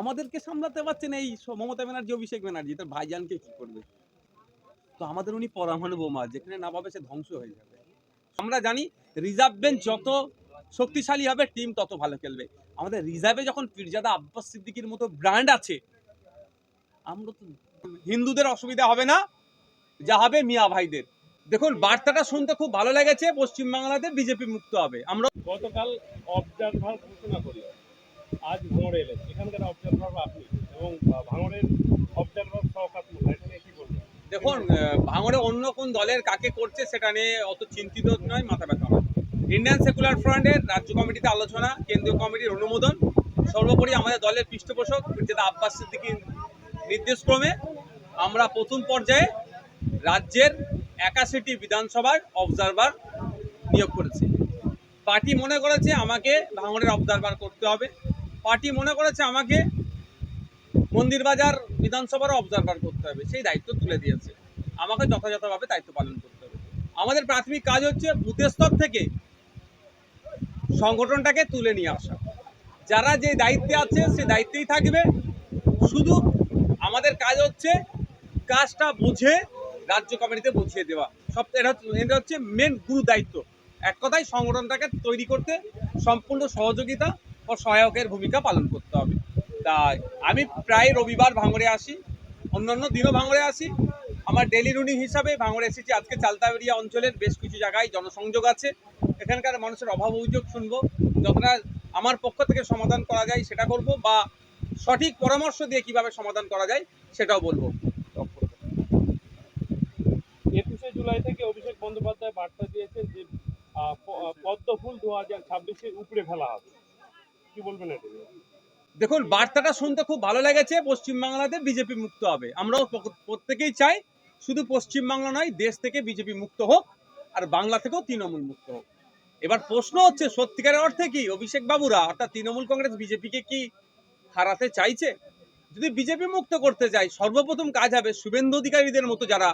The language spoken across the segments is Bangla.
আমাদেরকে সামলাতে পারছেন এই মমতা ব্যানার্জি, অভিষেক ব্যানার্জি, তার ভাইজানকে কি করবে? তো আমাদের উনি পরমাণু বোমা, যেখানে না পাবে সে ধ্বংস হয়ে যাবে। আমরা জানি রিজার্ভ বেঞ্চ যত শক্তিশালী হবে, টিম তত ভালো খেলবে। আমাদের রিজার্ভে যখন পীরজাদা আব্বাস সিদ্দিকির মতো ব্র্যান্ড আছে, আমরা তো হিন্দুদের অসুবিধা হবে না, যা হবে মিয়া ভাইদের। দেখুন, বার্তাটা শুনতে খুব ভালো লেগেছে, পশ্চিমবাংলাতে বিজেপি মুক্ত হবে। আমরা গতকাল অবজারভার ঘোষণা করি। আজ ভাঙড়ে এলেন। এখানকার অবজারভার আপনি এবং ভাঙড়ের অবজারভার সহকাত দেখুন ভাঙড়ে অন্য কোন দলের কাকে করছে সেটা নিয়ে অত চিন্তিত নয়, মাথা ব্যথা নয়। ইন্ডিয়ান সেকুলার ফ্রন্টের রাজ্য কমিটিতে আলোচনা, কেন্দ্রীয় কমিটির অনুমোদন, সর্বোপরি আমাদের দলের পৃষ্ঠপোষক যেটা আব্বাস সিদ্দিকির নির্দেশক্রমে আমরা প্রথম পর্যায়ে রাজ্যের একাশিটি বিধানসভার অবজারভার নিয়োগ করেছি। পার্টি মনে করেছে, আমাকে ভাঙড়ের অবজারভার করতে হবে। পার্টি মনে করেছে আমাকে মন্দিরবাজার বিধানসভার অবজারভার করতে হবে, সেই দায়িত্ব তুলে দিয়েছে। আমাকে যথাযথভাবে দায়িত্ব পালন করতে হবে। আমাদের প্রাথমিক কাজ হচ্ছে বুথের স্তর থেকে সংগঠনটাকে তুলে নিয়ে আসা। যারা যে দায়িত্বে আছে, সে দায়িত্বেই থাকবে। শুধু আমাদের কাজ হচ্ছে কাজটা বুঝে রাজ্য কমিটিতে বুঝিয়ে দেওয়া। সব এটা এটা হচ্ছে মেন গুরু দায়িত্ব এক কথায় সংগঠনটাকে তৈরি করতে সম্পূর্ণ সহযোগিতা ও সহায়কের ভূমিকা পালন করতে হবে। তাই আমি প্রায় রবিবার ভাঙড়ে আসি অন্যান্য দিনও ভাঙড়ে আসি। আমার ডেলি রুটিন হিসাবে ভাঙড়ে এসেছি। আজকে চালতাবেরিয়া অঞ্চলের বেশ কিছু জায়গায় জনসংযোগ আছে। এখানকার মানুষের অভাব অভিযোগ শুনব। যতটা আমার পক্ষ থেকে সমাধান করা যায় সেটা করব বা সঠিক পরামর্শ দিয়ে কীভাবে সমাধান করা যায় সেটাও বলব। একুশে জুলাই থেকে অভিষেক বন্দ্যোপাধ্যায় বার্তা দিয়েছেন যে আহ, প- আহ, পদ্ম ফুল দু হাজার ছাব্বিশে উপরে ফেলা হবে। কি বলবেন দেখুন, বার্তাটা শুনতে খুব ভালো লেগেছে, পশ্চিমবাংলাতে বিজেপি মুক্ত হবে। আমরাও প্রত্যেকেই চাই, শুধু পশ্চিমবাংলা নয়, দেশ থেকে বিজেপি মুক্ত হোক, আর বাংলা থেকেও তৃণমূল মুক্ত হোক। এবার প্রশ্ন হচ্ছে, সত্যিকারের অর্থে কি? অভিষেক বাবুরা, অর্থাৎ তৃণমূল কংগ্রেস বিজেপিকে কি হারাতে চাইছে? যদি বিজেপি মুক্ত করতে চাই সর্বপ্রথম কাজ হবে শুভেন্দু অধিকারীদের মতো যারা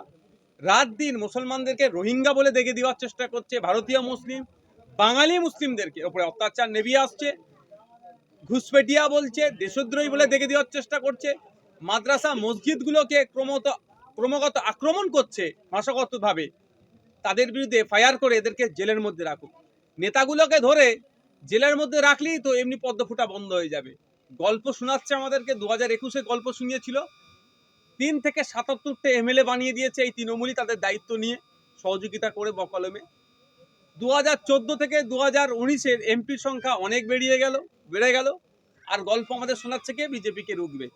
রাত দিন মুসলমানদেরকে রোহিঙ্গা বলে দেখে দেওয়ার চেষ্টা করছে, ভারতীয় মুসলিম, বাঙালি মুসলিমদেরকে। ওপরে অত্যাচার নেভিয়ে আসছে ঘুষপেটিয়া বলছে, দেশদ্রোহী বলে দেখে দেওয়ার চেষ্টা করছে। মাদ্রাসা মসজিদগুলোকে ক্রমত, ক্রমাগত আক্রমণ করছে ভাষাগতভাবে তাদের বিরুদ্ধে এফআইআর করে এদেরকে জেলের মধ্যে রাখুক। নেতাগুলোকে ধরে জেলের মধ্যে রাখলেই তো এমনি পদ্ম ফুটা বন্ধ হয়ে যাবে। গল্প শোনাচ্ছে আমাদেরকে দু হাজার একুশে গল্প শুনিয়েছিল। তিন থেকে সাতাত্তরটা এমএলএ বানিয়ে দিয়েছে এই তৃণমূলই তাদের দায়িত্ব নিয়ে সহযোগিতা করে বকলমে। দু হাজার চোদ্দ থেকে দু হাজার উনিশের এমপির সংখ্যা অনেক বেরিয়ে গেল বেড়ে গেল। আর গল্প আমাদের শোনাচ্ছে কে? বিজেপিকে রুখবে।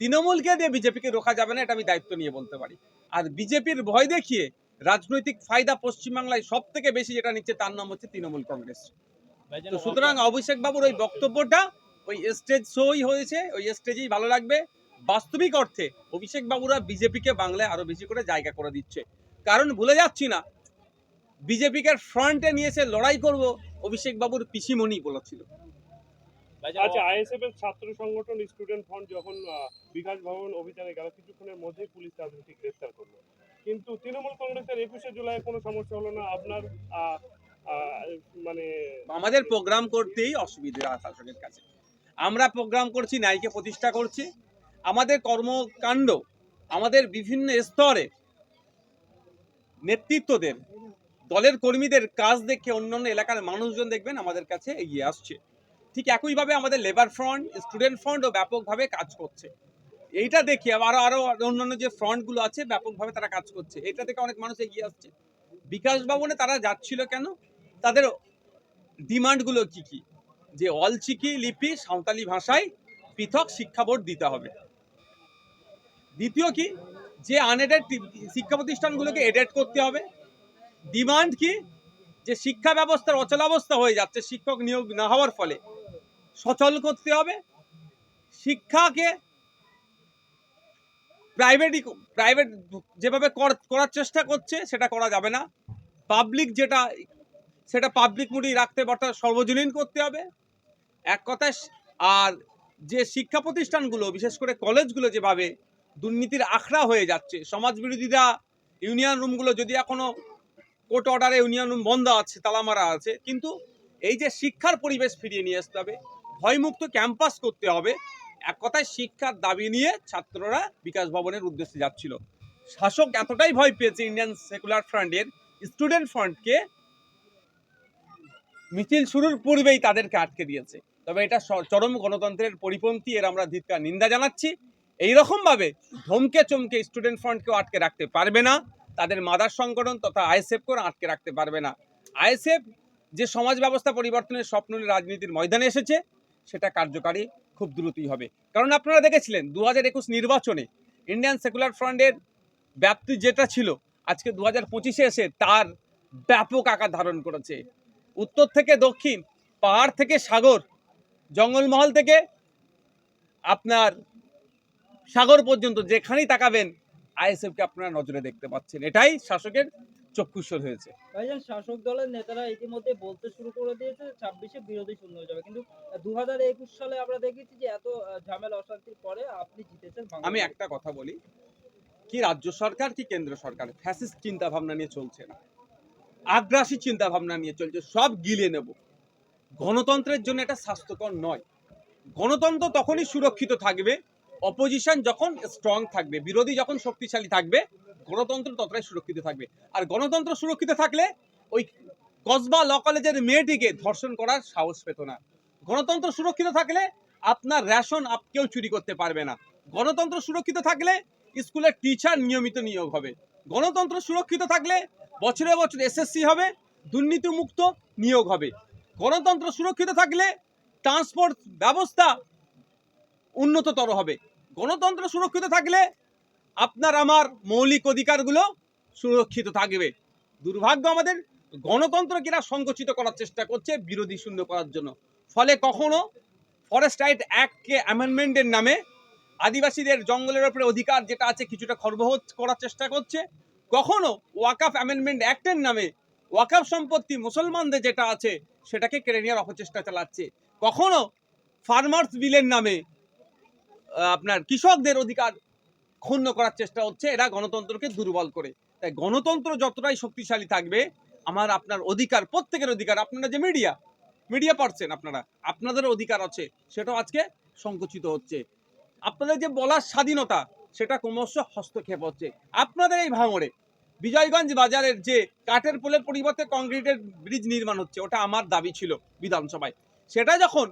তৃণমূলকে দিয়ে বিজেপিকে রোখা যাবে না এটা আমি দায়িত্ব নিয়ে বলতে পারি। আর বিজেপির ভয় দেখিয়ে রাজনৈতিক ফায়দা পশ্চিমবাংলায় সব থেকে বেশি যেটা নিচ্ছে তার নাম হচ্ছে তৃণমূল কংগ্রেস। তো সুতরাং অভিষেক বাবুর ওই বক্তব্যটা ওই স্টেজ শোই হয়েছে ওই স্টেজেই ভালো লাগবে। বাস্তবিক অর্থে অভিষেক বাবুরা বিজেপিকে বাংলায় আরও বেশি করে জায়গা করে দিচ্ছে। কারণ ভুলে যাচ্ছি না বিজেপিকে ফ্রন্টে নিয়ে এসে লড়াই করব অভিষেক বাবুর পিসিমণি বলেছিল। আচ্ছা আইএসএফ এর ছাত্র সংগঠন স্টুডেন্ট ফ্রন্ট যখন বিকাশ ভবন অভিযানে গেল কিছুক্ষণের মধ্যেই পুলিশ তাদেরকে গ্রেফতার করল। কিন্তু তৃণমূল কংগ্রেসের একুশে জুলাই কোনো সমস্যা হলো না আপনার মানে আমাদের প্রোগ্রাম করতেই অসুবিধা শাসকের কাছে। আমরা প্রোগ্রাম করছি ন্যায়কে প্রতিষ্ঠা করছি। আমাদের কর্মকাণ্ড আমাদের বিভিন্ন স্তরে নেতৃত্বদের দলের কর্মীদের কাজ দেখে অন্যান্য এলাকার মানুষজন দেখবেন আমাদের কাছে এগিয়ে আসছে। ঠিক একইভাবে আমাদের লেবার ফ্রন্ট স্টুডেন্ট ফ্রন্টও ব্যাপকভাবে কাজ করছে। এইটা দেখে আবার আরও অন্যান্য যে ফ্রন্টগুলো আছে, ব্যাপকভাবে তারা কাজ করছে। এটা থেকে অনেক মানুষ এগিয়ে আসছে। বিকাশ ভবনে তারা যাচ্ছিল কেন? তাদের ডিমান্ডগুলো কি কি? যে অলচিকি লিপি সাঁওতালি ভাষায় পৃথক শিক্ষা বোর্ড দিতে হবে। দ্বিতীয় কি? যে আনএডেড শিক্ষা প্রতিষ্ঠানগুলোকে এডেড করতে হবে। ডিমান্ড কি? যে শিক্ষা ব্যবস্থার অচলাবস্থা হয়ে যাচ্ছে, শিক্ষক নিয়োগ না হওয়ার ফলে। সচল করতে হবে। শিক্ষাকে প্রাইভেটই প্রাইভেট যেভাবে করার চেষ্টা করছে, সেটা করা যাবে না। পাবলিক যেটা, সেটা পাবলিক মুডি রাখতে অর্থাৎ সর্বজনীন করতে হবে। এক কথায় আর যে শিক্ষা প্রতিষ্ঠানগুলো, বিশেষ করে কলেজগুলো যেভাবে দুর্নীতির আখড়া হয়ে যাচ্ছে সমাজ বিরোধীরা ইউনিয়ন রুমগুলো যদি এখনও কোর্ট অর্ডারে ইউনিয়ন বন্ধ আছে, তালামারা আছে, কিন্তু এই যে শিক্ষার পরিবেশ ফিরিয়ে নিয়ে আসতে হবে, ভয়মুক্ত ক্যাম্পাস করতে হবে, এক কথায় শিক্ষার দাবি নিয়ে ছাত্ররা বিকাশ ভবনের উদ্দেশ্যে যাচ্ছিল। শাসক এতটাই ভয় পেয়েছে ইন্ডিয়ান সেকুলার ফ্রন্টের স্টুডেন্ট ফ্রন্টকে মিছিল শুরুর পূর্বেই তাদেরকে আটকে দিয়েছে। তবে এটা চরম গণতন্ত্রের পরিপন্থী এর আমরা ধিক্কার, নিন্দা জানাচ্ছি। এই রকম ধমকে চমকে স্টুডেন্ট ফ্রন্টকেও আটকে রাখতে পারবে না। তাদের মাদার সংগঠন তথা আইএসএফকেও আটকে রাখতে পারবে না। আইএসএফ যে সমাজ ব্যবস্থা পরিবর্তনের স্বপ্ন নিয়ে রাজনীতির ময়দানে এসেছে, সেটা কার্যকারী খুব দ্রুতই হবে। কারণ আপনারা দেখেছিলেন দু হাজার একুশ নির্বাচনে ইন্ডিয়ান সেকুলার ফ্রন্টের ব্যাপ্তি যেটা ছিল, আজকে দু হাজার এসে তার ব্যাপক আকার ধারণ করেছে। উত্তর থেকে দক্ষিণ, পাহাড় থেকে সাগর, জঙ্গলমহল থেকে আপনার সাগর পর্যন্ত যেখানেই তাকাবেন আইএসএফকে আপনারা নজরে দেখতে পাচ্ছেন। এটাই শাসকের চক্ষুস্বর হয়েছে। ভাইজান শাসক দলের নেতারা ইতিমধ্যে বলতে শুরু করে দিয়েছে ছাব্বিশে বিরোধী শূন্য হয়ে যাবে। কিন্তু দু হাজার একুশ সালে আমরা দেখেছি যে এত ঝামেলা অশান্তির পরে আপনি জিতেছেন আমি একটা কথা বলি। কি রাজ্য সরকার কি কেন্দ্র সরকার? ফ্যাসিস্ট চিন্তা ভাবনা নিয়ে চলছে না। আগ্রাসী চিন্তা ভাবনা নিয়ে চলছে। সব গিলে নেব। গণতন্ত্রের জন্য এটা স্বাস্থ্যকর নয়। গণতন্ত্র তখনই সুরক্ষিত থাকবে অপোজিশন যখন স্ট্রং থাকবে, বিরোধী যখন শক্তিশালী থাকবে, গণতন্ত্র ততটাই সুরক্ষিত থাকবে। আর গণতন্ত্র সুরক্ষিত থাকলে ওই কসবা ল কলেজের মেয়েটিকে ধর্ষণ করার সাহস পেত না। গণতন্ত্র সুরক্ষিত থাকলে আপনার রেশন আপ কেউ চুরি করতে পারবে না। গণতন্ত্র সুরক্ষিত থাকলে স্কুলের টিচার নিয়মিত নিয়োগ হবে। গণতন্ত্র সুরক্ষিত থাকলে বছরে বছর এসএসসি হবে, দুর্নীতিমুক্ত নিয়োগ হবে। গণতন্ত্র সুরক্ষিত থাকলে ট্রান্সপোর্ট ব্যবস্থা উন্নততর হবে। গণতন্ত্র সুরক্ষিত থাকলে আপনার আমার মৌলিক অধিকারগুলো সুরক্ষিত থাকবে। দুর্ভাগ্য আমাদের গণতন্ত্র কিনা সংকুচিত করার চেষ্টা করছে বিরোধী শূন্য করার জন্য। ফলে কখনো ফরেস্ট রাইট অ্যাক্টকে অ্যামেন্ডমেন্টের নামে আদিবাসীদের জঙ্গলের ওপরে অধিকার যেটা আছে কিছুটা খর্বহ করার চেষ্টা করছে। কখনো ওয়াকাফ অ্যামেন্ডমেন্ট অ্যাক্টের নামে ওয়াকাফ সম্পত্তি মুসলমানদের যেটা আছে সেটাকে কেড়ে নেওয়ার অপচেষ্টা চালাচ্ছে। কখনো ফার্মার্স বিলের নামে আপনার কৃষকদের অধিকার ক্ষুণ্ণ করার চেষ্টা হচ্ছে, এরা গণতন্ত্রকে দুর্বল করে। তাই গণতন্ত্র যতটাই শক্তিশালী থাকবে, আমার আপনার অধিকার, প্রত্যেকের অধিকার, আপনারা যে মিডিয়া মিডিয়া পারছেন আপনারা, আপনাদের অধিকার আছে, সেটাও আজকে সংকুচিত হচ্ছে। আপনাদের যে বলার স্বাধীনতা, সেটা ক্রমশ হস্তক্ষেপ হচ্ছে। আপনাদের এই ভাঙড়ে, বিজয়গঞ্জ বাজারের যে কাঠের পোলের পরিবর্তে কংক্রিটের ব্রিজ নির্মাণ হচ্ছে, ওটা আমার দাবি ছিল বিধানসভায়। সেটা যখন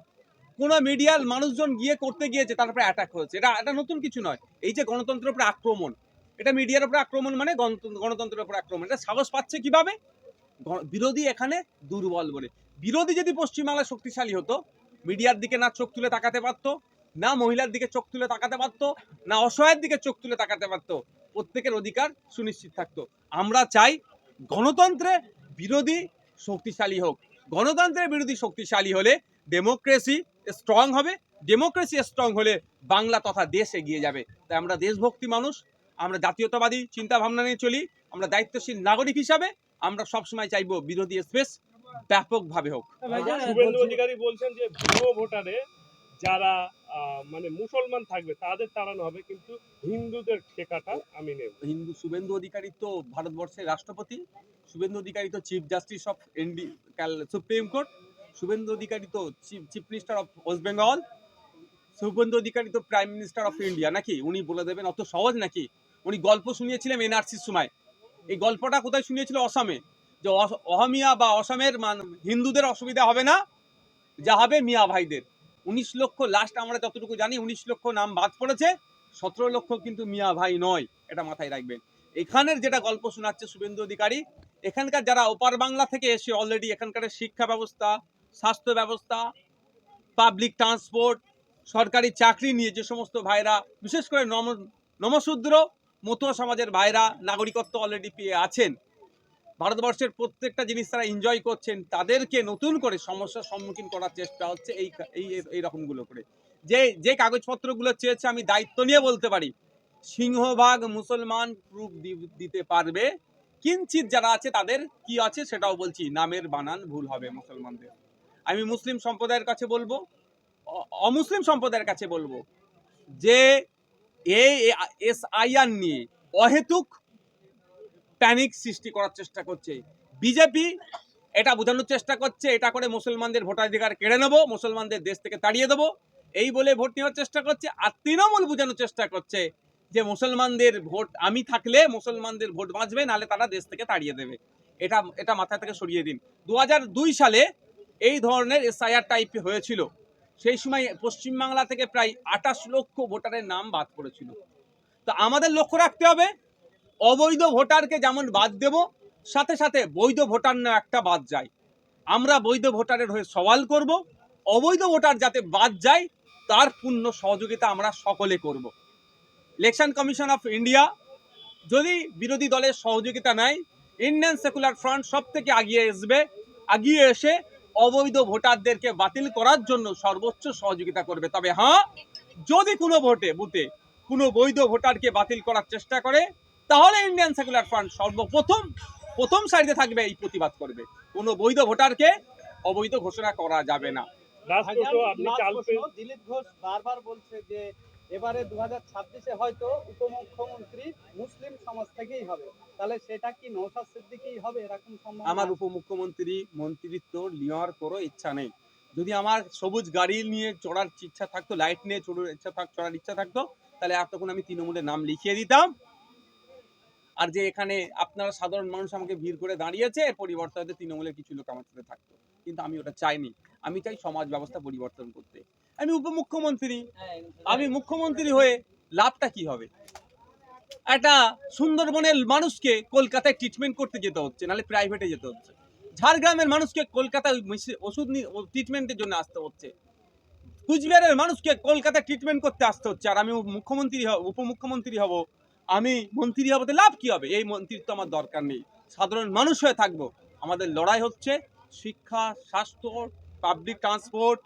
কোনো মিডিয়ার মানুষজন গিয়ে করতে গিয়েছে তারপরে অ্যাটাক হয়েছে। এটা এটা নতুন কিছু নয়। এই যে গণতন্ত্রের উপরে আক্রমণ, এটা মিডিয়ার উপরে আক্রমণ মানে গণতন্ত্র- গণতন্ত্রের উপরে আক্রমণ। এটা সাহস পাচ্ছে কীভাবে? বিরোধী এখানে দুর্বল বলে। বিরোধী যদি পশ্চিমবাংলায় শক্তিশালী হতো, মিডিয়ার দিকে না চোখ তুলে তাকাতে পারতো, না মহিলার দিকে চোখ তুলে তাকাতে পারতো, না অসহায়ের দিকে চোখ তুলে তাকাতে পারতো, প্রত্যেকের অধিকার সুনিশ্চিত থাকতো। আমরা চাই গণতন্ত্রে বিরোধী শক্তিশালী হোক। গণতন্ত্রের বিরোধী শক্তিশালী হলে ডেমোক্রেসি স্ট্রং হবে ডেমোক্রেসি স্ট্রং হলে বাংলা তথা দেশ এগিয়ে যাবে। তাই আমরা দেশভক্তি মানুষ আমরা জাতীয়তাবাদী চিন্তা ভাবনা নিয়ে চলি আমরা দায়িত্বশীল নাগরিক হিসাবে আমরা সবসময় চাইব বিরোধী স্পেস ব্যাপকভাবে হোক। শুভেন্দু অধিকারী বলছেন যে ভোটারে যারা আহ, মানে মুসলমান থাকবে তাদের তাড়ানো হবে কিন্তু হিন্দুদের ঠেকাটা আমি নেব। হিন্দু শুভেন্দু অধিকারী তো ভারতবর্ষের রাষ্ট্রপতি শুভেন্দু অধিকারী তো chief justice of India supreme court Suvendu Adhikari তো chief minister of West Bengal Suvendu Adhikari তো প্রাইম মিনিস্টার অফ ইন্ডিয়া নাকি? উনি বলে দেবেন, অত সহজ নাকি? উনি গল্প শুনিয়েছিলেন এনআরসির সময়। এই গল্পটা কোথায় শুনিয়েছিল? অসমে। যে অহমিয়া বা অসমের মান, হিন্দুদের অসুবিধা হবে না, যা হবে মিয়া ভাইদের। উনিশ লক্ষ লাস্ট আমরা যতটুকু জানি, উনিশ লক্ষ নাম বাদ পড়েছে, সতেরো লক্ষ কিন্তু মিয়া ভাই নয়, এটা মাথায় রাখবেন। এখানের যেটা গল্প শোনাচ্ছে শুভেন্দু অধিকারী, এখানকার যারা ওপার বাংলা থেকে এসে অলরেডি এখানকার শিক্ষা ব্যবস্থা স্বাস্থ্য ব্যবস্থা পাবলিক ট্রান্সপোর্ট সরকারি চাকরি নিয়ে যে সমস্ত ভাইরা, বিশেষ করে নম, নমশূদ্র মতুয়া সমাজের ভাইরা, নাগরিকত্ব অলরেডি পেয়ে আছেন। ভারতবর্ষের প্রত্যেকটা জিনিস তারা এনজয় করছেন, তাদেরকে নতুন করে সমস্যার সম্মুখীন করার চেষ্টা হচ্ছে এই এই এই রকমগুলো করে। যে যে কাগজপত্রগুলো চেয়েছে আমি দায়িত্ব নিয়ে বলতে পারি, সিংহভাগ মুসলমান প্রুফ দিতে পারবে। কিঞ্চিত যারা আছে তাদের কি আছে সেটাও বলছি, নামের বানান ভুল হবে মুসলমানদের। আমি মুসলিম সম্প্রদায়ের কাছে বলব অমুসলিম সম্প্রদায়ের কাছে বলব যে এই এস আইআর নিয়ে অহেতুক প্যানিক সৃষ্টি করার চেষ্টা করছে। বিজেপি এটা বোঝানোর চেষ্টা করছে, এটা করে মুসলমানদের ভোটাধিকার কেড়ে নেব, মুসলমানদের দেশ থেকে তাড়িয়ে দেবো। এই বলে ভোট নেওয়ার চেষ্টা করছে আর তৃণমূল বোঝানোর চেষ্টা করছে যে মুসলমানদের ভোট আমি থাকলে মুসলমানদের ভোট বাঁচবে, নাহলে তারা দেশ থেকে তাড়িয়ে দেবে। এটা এটা মাথা থেকে সরিয়ে দিন। দু হাজার দুই সালে এই ধরনের এসআইআর টাইপ হয়েছিল। সেই সময় পশ্চিমবাংলা থেকে প্রায় আঠাশ লক্ষ ভোটারের নাম বাদ করেছিল তো আমাদের লক্ষ্য রাখতে হবে, অবৈধ ভোটারকে যেমন বাদ দেব, সাথে সাথে বৈধ ভোটার না একটা বাদ যায়। আমরা বৈধ ভোটারের হয়ে সওয়াল করব, অবৈধ ভোটার যাতে বাদ যায়, তার পূর্ণ সহযোগিতা আমরা সকলে করব। ইলেকশন কমিশন অফ ইন্ডিয়া, যদি বিরোধী দলের সহযোগিতা নেয়, ইন্ডিয়ান সেকুলার ফ্রন্ট সব থেকে আগিয়ে আসবে, আগিয়ে এসে অবৈধ ভোটারদেরকে বাতিল করার জন্য সর্বোচ্চ সহযোগিতা করবে। তবে হ্যাঁ যদি কোনো ভোটে বুথে কোনো বৈধ ভোটারকে বাতিল করার চেষ্টা করে তাহলে ইন্ডিয়ান সেকুলার ফ্রন্ট সর্বপ্রথম প্রথম সারিতে থাকবে এই প্রতিবাদ করবে। কোনো বৈধ ভোটারকে অবৈধ ঘোষণা করা যাবে না। দিলীপ ঘোষ বারবার বলছে যে এবারে দু হাজার ছাব্বিশে হয়তো উপমুখ্যমন্ত্রী মুসলিম সমাজ থেকেই হবে। তাহলে সেটা কি নৌসাদ সিদ্দিকী হবে এরকম সম্ভাবনা? আমার উপমুখ্যমন্ত্রী মন্ত্রিত্ব নেওয়ার কোনো ইচ্ছা নেই। যদি আমার সবুজ গাড়ি নিয়ে চড়ার ইচ্ছা থাকতো, লাইট নিয়ে চড়ার ইচ্ছা থাক চড়ার ইচ্ছা থাকতো, তাহলে এতক্ষণ আমি তৃণমূলের নাম লিখিয়ে দিতাম। আর যে এখানে আপনারা সাধারণ মানুষ আমাকে ভিড় করে দাঁড়িয়েছে পরিবর্তে হয়তো তৃণমূলের কিছু লোক আমার সাথে থাকতো। কিন্তু আমি ওটা চাইনি। আমি চাই সমাজ ব্যবস্থা পরিবর্তন করতে। আমি উপমুখ্যমন্ত্রী। হ্যাঁ, আমি মুখ্যমন্ত্রী হয়ে লাভটা কি হবে? একটা সুন্দরবনের মানুষকে কলকাতায় ট্রিটমেন্ট করতে যেতে হচ্ছে নাহলে প্রাইভেটে যেতে হচ্ছে। ঝাড়গ্রামের মানুষকে কলকাতায় ওষুধ ট্রিটমেন্টের জন্য আসতে হচ্ছে। কুচবিহারের মানুষকে কলকাতায় ট্রিটমেন্ট করতে আসতে হচ্ছে। আর আমি মুখ্যমন্ত্রী হব উপমুখ্যমন্ত্রী হব আমি মন্ত্রী হবতে লাভ কি হবে? এই মন্ত্রিত্ব আমার দরকার নেই। সাধারণ মানুষ হয়ে থাকব। আমাদের লড়াই হচ্ছে শিক্ষা স্বাস্থ্য পাবলিক ট্রান্সপোর্ট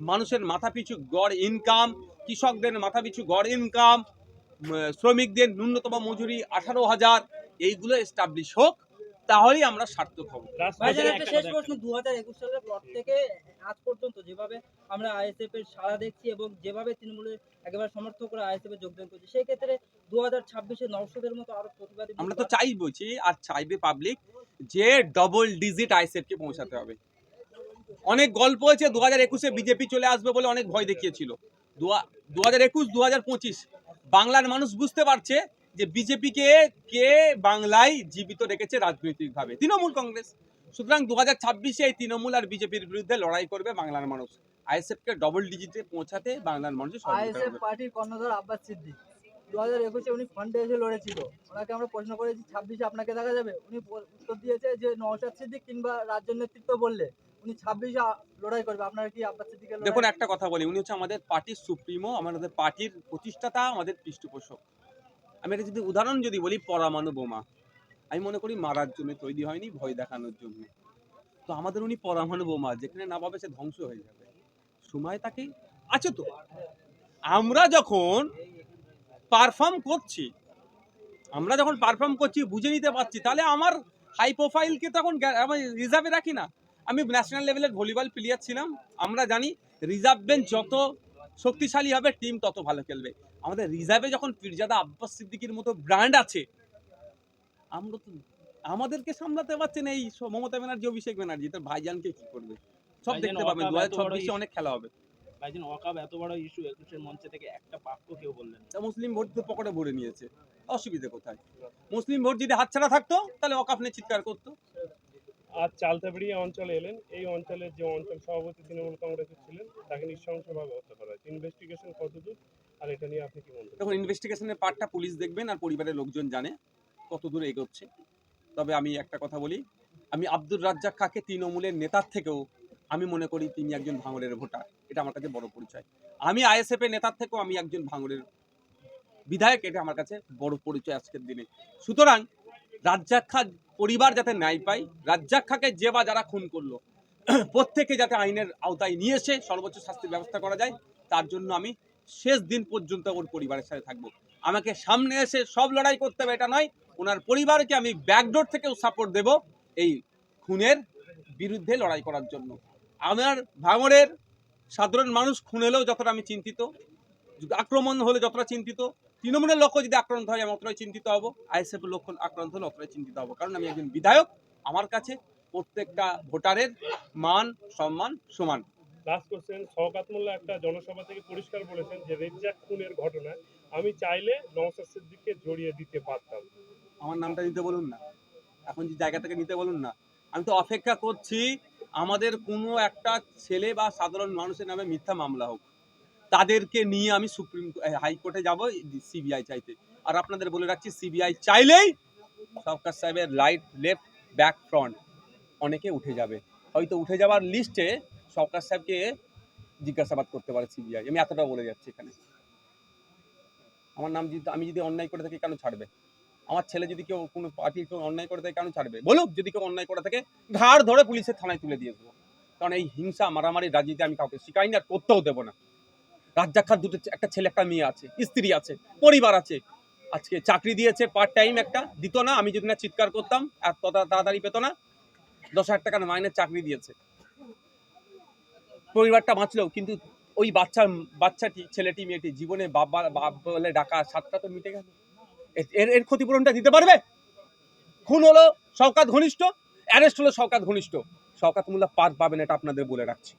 মানুষের মাথাপিছু গড় ইনকাম কৃষকদের মাথাপিছু গড় ইনকাম শ্রমিকদের ন্যূনতম মজুরি আঠারো হাজার এইগুলো এস্টাবলিশ হোক তাহলেই আমরা সার্থক হব। লাস্ট ভাইজান প্রশ্ন একটা শেষ প্রশ্ন। দু হাজার একুশ সালের পর থেকে আজ পর্যন্ত যেভাবে আমরা আইএসএফ এর সাড়া দেখছি এবং যেভাবে তৃণমূলের একেবারে সমর্থক করে আইএসএফ এ যোগদান করছি সেই ক্ষেত্রে দু হাজার ছাব্বিশে মতো আরও প্রতিবাদী আমরা তো চাই বলছি আর চাইবে পাবলিক যে ডবল ডিজিট আইসেফকে পৌঁছাতে হবে। অনেক গল্প হয়েছে, দু হাজার একুশে বিজেপি চলে আসবে বলে অনেক ভয় দেখিয়েছিল। দু হাজার একুশ, দু হাজার পঁচিশ, বাংলার মানুষ বুঝতে পারছে যে বিজেপিকে কে বাংলায় জীবিত রেখেছে রাজনৈতিকভাবে। তৃণমূল কংগ্রেস। সুতরাং দু হাজার ছাব্বিশে এই তৃণমূল আর বিজেপির বিরুদ্ধে লড়াই করবে বাংলার মানুষ। আইএসএফকে ডবল ডিজিটে পৌঁছাতে বাংলার সহযোগিতা আইএসএফ পার্টির কর্ণধার আব্বাস সিদ্দিক। দু হাজার একুশে উনি ফ্রন্টে এসে লড়েছিল। ওনাকে আমরা প্রশ্ন করেছি, ছাব্বিশে আপনাকে দেখা যাবে? উনি উত্তর দিয়েছে যে নওশাদ সিদ্দিক কিংবা রাজ্য নেতৃত্ব বললে। উনি ছাব্বিশে লড়াই করবে আপনারা কি সিদ্দিকের লড়াই- দেখুন একটা কথা বলি উনি হচ্ছে আমাদের পার্টির সুপ্রিমো আমাদের পার্টির প্রতিষ্ঠাতা আমাদের পৃষ্ঠপোষক। আমি একটা যদি উদাহরণ যদি বলি পরমাণু বোমা। আমি মনে করি মারার জন্য তৈরি হয়নি ভয় দেখানোর জন্য। তো আমাদের উনি পরমাণু বোমা যেখানে না পাবে সে ধ্বংস হয়ে যাবে। সময় তাকে আছে তো। আমরা যখন পারফর্ম করছি আমরা যখন পারফর্ম করছি বুঝে নিতে পারছি তাহলে আমার হাই প্রোফাইলকে তখন আমি রিজার্ভে রাখি না। আমি ন্যাশনাল লেভেলের ভলিবল প্লেয়ার ছিলাম। আমরা জানি রিজার্ভ বেঞ্চ যত শক্তিশালী হবে টিম তত ভালো খেলবে। আমাদের রিজার্ভে যখন পীরজাদা আব্বাস সিদ্দিকির মতো ব্র্যান্ড আছে আমরা তো আমাদেরকে সামলাতে পারছেন এই মমতা ব্যানার্জি অভিষেক ব্যানার্জি। তার ভাইজানকে কি করবে? সব দেখতে পাবেন। দু হাজার issue। অনেক খেলা হবে। ভাইজান ওয়াকাব এত বড় ইস্যু একুশের মঞ্চে থেকে একটা বাক্য কেউ বললেন তা মুসলিম ভোট তো পকেটে ভরে নিয়েছে। অসুবিধা কোথায়? মুসলিম ভোট যদি হাতছাড়া থাকতো তাহলে অকাপ নিয়ে চিৎকার করতো। আজ চালতাবিড়িয়া অঞ্চলে এলেন। এই অঞ্চলের যে অঞ্চল সভাপতি তৃণমূল কংগ্রেসের ছিলেন, তাকে নৃশংসভাবে হত্যা করা হয়েছে। ইনভেস্টিগেশন কতদূর আর এটা নিয়ে আপনি কি করেন? দেখুন ইনভেস্টিগেশনের পার্টটা পুলিশ দেখবেন আর পরিবারের লোকজন জানে কত দূর এগোচ্ছে। তবে আমি একটা কথা বলি, আমি আব্দুর রাজ্জাক খাকে তৃণমূলের নেতার থেকেও আমি মনে করি তিনি একজন ভাঙড়ের ভোটার। এটা আমার কাছে বড় পরিচয়। আমি আইএসএফ এর নেতার থেকেও আমি একজন ভাঙড়ের বিধায়ক, এটা আমার কাছে বড় পরিচয় আজকের দিনে। সুতরাং রাজ্জাক খা পরিবার যাতে ন্যায় পায় রাজ্জাক খাকে যে বা যারা খুন করল প্রত্যেকে যাতে আইনের আওতায় নিয়ে এসে সর্বোচ্চ শাস্তির ব্যবস্থা করা যায়, তার জন্য আমি শেষ দিন পর্যন্ত ওর পরিবারের সাথে থাকব। আমাকে সামনে এসে সব লড়াই করতে হবে, এটা নয়, ওনার পরিবারকে আমি ব্যাকডোর থেকেও সাপোর্ট দেব এই খুনের বিরুদ্ধে লড়াই করার জন্য। আমার ভাঙড়ের সাধারণ মানুষ খুন হলেও যতটা আমি চিন্তিত, আক্রমণ হলে যতটা চিন্তিত তৃণমূলের লক্ষ্য যদি আক্রান্ত হয় আমি অতটাই চিন্তিত হব। আইএসএফ এর লক্ষ্য আক্রান্ত হলে অতটাই চিন্তিত হব। কারণ আমি একজন বিধায়ক আমার কাছে প্রত্যেকটা ভোটারের মান সম্মান সমান। লাস্ট কোশ্চেন শওকাত মোল্লা একটা জনসভা থেকে পরিষ্কার বলেছেন যে রেজ্জাক খুনের ঘটনায় আমি চাইলে নওশাদ সিদ্দিককে জড়িয়ে দিতে পারতাম। আমার নামটা নিতে বলুন না। এখন যে জায়গা থেকে নিতে বলুন না। আমি তো অপেক্ষা করছি আমাদের কোনো একটা ছেলে বা সাধারণ মানুষের নামে মিথ্যা মামলা হোক। তাদেরকে নিয়ে আমি সুপ্রিম হাইকোর্টে যাব সিবিআই চাইতে। আর আপনাদের বলে রাখছি, সিবিআই চাইলেই সরকার সাহেবের লাইট লেফট ব্যাক ফ্রন্ট অনেকে উঠে যাবে। হয়তো উঠে যাওয়ার লিস্টে সরকার সাহেবকে জিজ্ঞাসাবাদ করতে পারে সিবিআই। আমি এতটা বলে যাচ্ছি এখানে। আমার নাম যদি আমি যদি অন্যায় করে থাকি, কেন ছাড়বে? আমার ছেলে যদি কেউ কোনো পার্টির কেউ অন্যায় করে থাকে, কেন ছাড়বে? বলুক, যদি কেউ অন্যায় করে থাকে, ঘাড় ধরে পুলিশের থানায় তুলে দিয়ে দেবো। কারণ এই হিংসা, মারামারি, রাজনীতি আমি কাউকে শিখাইনি আর করতেও দেবো না। রাজ্জাক খান দুটো একটা ছেলে, একটা মেয়ে আছে, স্ত্রী আছে, পরিবার আছে। আজকে চাকরি দিয়েছে পার্ট টাইম একটা, দিত না, আমি যদি না চিৎকার করতাম, এত তাড়াতাড়ি পেতো না, দশ হাজার টাকার মাইনের চাকরি দিয়েছে। পরিবারটা বাঁচলেও কিন্তু ওই বাচ্চা, বাচ্চাটি, ছেলেটি, মেয়েটি জীবনে বাবা, বাপ বলে ডাকা সাতটা তো মিটে গেল। এর এর ক্ষতিপূরণটা দিতে পারবে? খুন হলো শওকাত ঘনিষ্ঠ, অ্যারেস্ট হলো শওকাত ঘনিষ্ঠ। শওকাত মোল্লা পার পাবেন এটা আপনাদের বলে রাখছি।